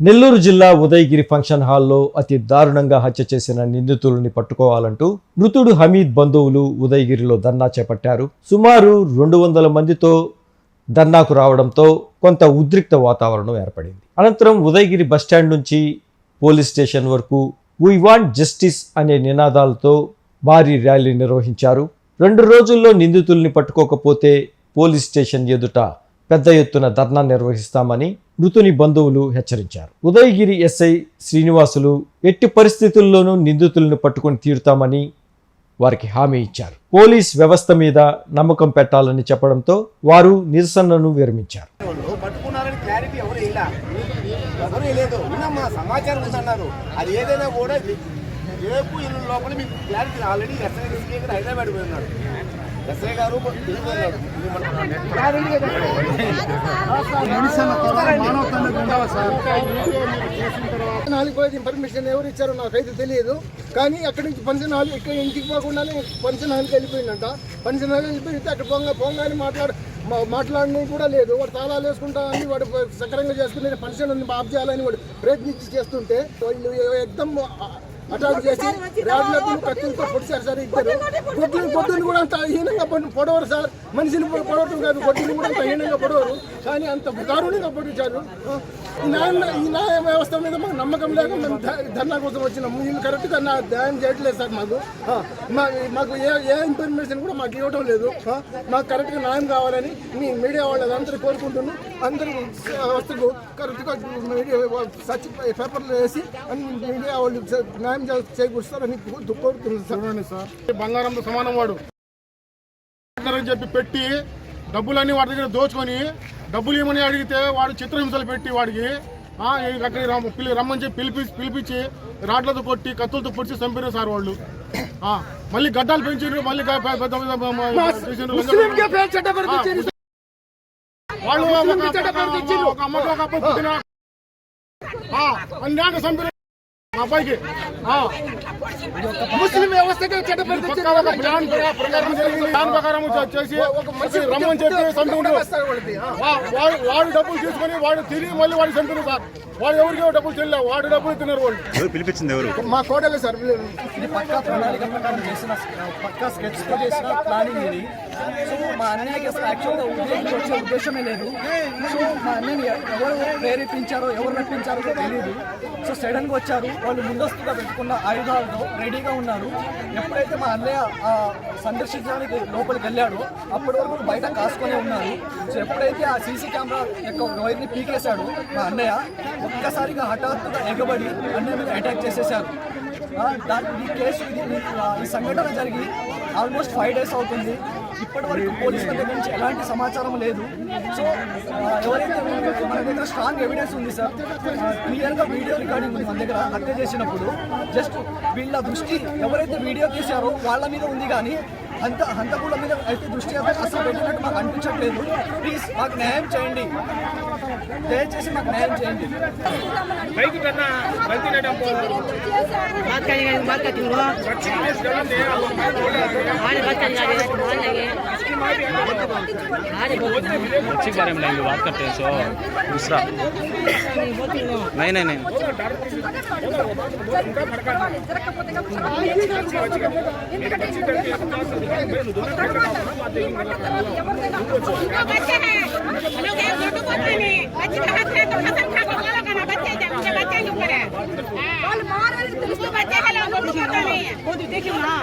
నెల్లూరు జిల్లా ఉదయగిరి ఫంక్షన్ హాల్లో అతి దారుణంగా హత్య చేసిన నిందితుల్ని పట్టుకోవాలంటూ మృతుడు హమీద్ బంధువులు ఉదయగిరిలో ధర్నా చేపట్టారు. సుమారు రెండు వందల మందితో ధర్నాకు రావడంతో కొంత ఉద్రిక్త వాతావరణం ఏర్పడింది. అనంతరం ఉదయగిరి బస్టాండ్ నుంచి పోలీస్ స్టేషన్ వరకు వీ వాంట్ జస్టిస్ అనే నినాదాలతో భారీ ర్యాలీ నిర్వహించారు. రెండు రోజుల్లో నిందితుల్ని పట్టుకోకపోతే పోలీస్ స్టేషన్ ఎదుట పెద్ద ఎత్తున ధర్నా నిర్వహిస్తామని మృతుని బంధువులు హెచ్చరించారు. ఉదయగిరి ఎస్ఐ శ్రీనివాసులు ఎట్టి పరిస్థితుల్లోనూ నిందితులను పట్టుకొని తీరుతామని వారికి హామీ ఇచ్చారు. పోలీస్ వ్యవస్థ మీద నమ్మకం పెట్టాలని చెప్పడంతో వారు నిరసనను విరమించారు. అది ఏదైనా కూడా రేపు లోపల మీకు క్లారిటీ ఆల్రెడీ ఎస్ఐ హైదరాబాద్ పోయి ఉన్నారు ఎస్ఐ గారు నాలుగు పర్మిషన్ ఎవరు ఇచ్చారో నాకైతే తెలియదు. కానీ అక్కడి నుంచి ఫంక్షన్ హాల్ ఇక్కడ ఇంటికి పోకుండానే పంచన హాల్కి వెళ్ళిపోయిందంట. పంచన హాల్ వెళ్ళిపోయితే అక్కడ పొంగ పొంగాని మాట్లాడ మా- మాట్లాడడం కూడా లేదు. వాడు తాళాలు వేసుకుంటా అని వాడు సక్రంగా చేసుకుని ఫంక్షన్ ఉంది ఆఫ్ చేయాలని వాడు ప్రయత్నించి చేస్తుంటే వాళ్ళు ఎగ్దమ్ అటాక్ చేసి రాడ్లతో కత్తులతో పొడిచారు సార్ ఇద్దరు గొడ్లు గొడ్డుని కూడా అంత హీనంగా పొడి- పొడవరు సార్. మనిషిని పొడవటం కాదు గొడ్డుని కూడా అంత హీనంగా పొడవరు. కానీ అంత దారుణంగా పొడిచారు. ఈ న్యాయ ఈ న్యాయ వ్యవస్థ మీద మాకు నమ్మకం లేక మేము ధర్నా కోసం వచ్చినాము వీళ్ళు కరెక్ట్గా నా న్యాయం చేయట్లేదు సార్ మాకు. మాకు ఏ ఏ ఇన్ఫర్మేషన్ కూడా మాకు ఇవ్వడం లేదు. మాకు కరెక్ట్గా న్యాయం కావాలని మీ మీడియా వాళ్ళు అందరూ కోరుకుంటున్నాం అందరూ వ్యవస్థకు కరెక్ట్గా మీడియా సచ్ పేపర్లు వేసి మీడియా వాళ్ళు చే- న్యాయం చేకూరుస్తారని కోరుతున్నాను చూడండి సార్. బంగారంతో సమానం వాడు. అని చెప్పి పెట్టి డబ్బులన్నీ వాడి దగ్గర దోచుకొని డబ్బులు ఇవ్వమని అడిగితే వాడు చిత్రహింసలు పెట్టి వాడికి అక్కడికి రమ్మని చెప్పి పిలిపి పిలిపించి రాడ్లతో కొట్టి కత్తులతో పొడిచి చంపిన సార్ వాళ్ళు. ఆ, మళ్ళీ గడ్డాలు పెంచారు మళ్ళీ. వాళ్ళు ఒక- అమ్మకి ఒక పుట్టిన చంపిన మా అబ్బాయికి ఆ. ముస్లిం వ్యవస్థకే చెడ్డపేరు పక్కా తెచ్చేది ఒక ప్లాన్ ప్రకా- ప్రకారం జరిగింది. ప్లాన్ ప్రకారం చేసి వచ్చి రమ్మని చెప్పి వా- వాడు వాడు డబ్బులు తీసుకొని వాడు తిరిగి మళ్ళీ వాడు చంపిన సార్ వాడు ఎవరికి డబ్బులు తెలియదు వాడు డబ్బులు తిన్నారు వాళ్ళు. ఎవరు పిలిపించింది ఎవరు? మా కోడలే సార్ ఇది పక్కా ప్రణాళిక ప్రకారం చేసిన పక్కా స్కెచ్తో చేసిన ప్లానింగ్ ఇది. సో మా అన్నయ్యకి అసలు యాక్చువల్గా ఉద్యోగం వచ్చే ఉద్దేశమే లేదు. సో మా అన్నయ్యని ఎవరు ప్రేరేపించారో ఎవరు నడిపించారో కూడా తెలియదు సో సడన్గా వచ్చారు. వాళ్ళు ముందస్తుగా పెట్టుకున్న ఆయుధాలతో రెడీగా ఉన్నారు. ఎప్పుడైతే మా అన్నయ్య సందర్శించడానికి లోపలికి వెళ్ళాడో అప్పటి వరకు బయట కాసుకొని ఉన్నారు. సో ఎప్పుడైతే ఆ సీసీ కెమెరా యొక్క వైర్ని పీకేశాడు మా అన్నయ్య ఒక్కసారిగా హఠాత్తుగా ఎగబడి అన్నయ్య మీద అటాక్ చేసేశారు. దాని ఈ కేసు ఈ సంఘటన జరిగి ఆల్మోస్ట్ ఫైవ్ డేస్ అవుతుంది. ఇప్పటి వరకు పోలీసుల దగ్గర నుంచి ఎలాంటి సమాచారం లేదు. సో ఎవరైతే మన దగ్గర స్ట్రాంగ్ ఎవిడెన్స్ ఉంది సార్ క్లియర్గా వీడియో రికార్డింగ్ ఉంది మన దగ్గర హత్య చేసినప్పుడు జస్ట్ వీళ్ళ దృష్టి ఎవరైతే వీడియో తీశారో వాళ్ళ మీద ఉంది కానీ అంత హంతకుల మీద అయితే దృష్టి అయితే అసలు పెట్టినట్టు మాకు అనిపించట్లేదు. ప్లీజ్ మాకు న్యాయం చేయండి. దయచేసి మాకు న్యాయం చేయండి बात करेंगे बात करती हूँ अरे बात करेंगे मान लेंगे अरे अच्छी बारे में लेंगे बात करते हैं सो दूसरा बोलती हूँ नहीं नहीं नहीं ఇంకా బచ్చే హై हम लोग एक फोटो बोलते नहीं बच्चे का हाथ है तो हसन खा को बोलो ना बच्चे जब उनके बच्चे के ऊपर है। बोल मार रहे थे। बच्चे का लोग को पता नहीं है। वो देखियो ना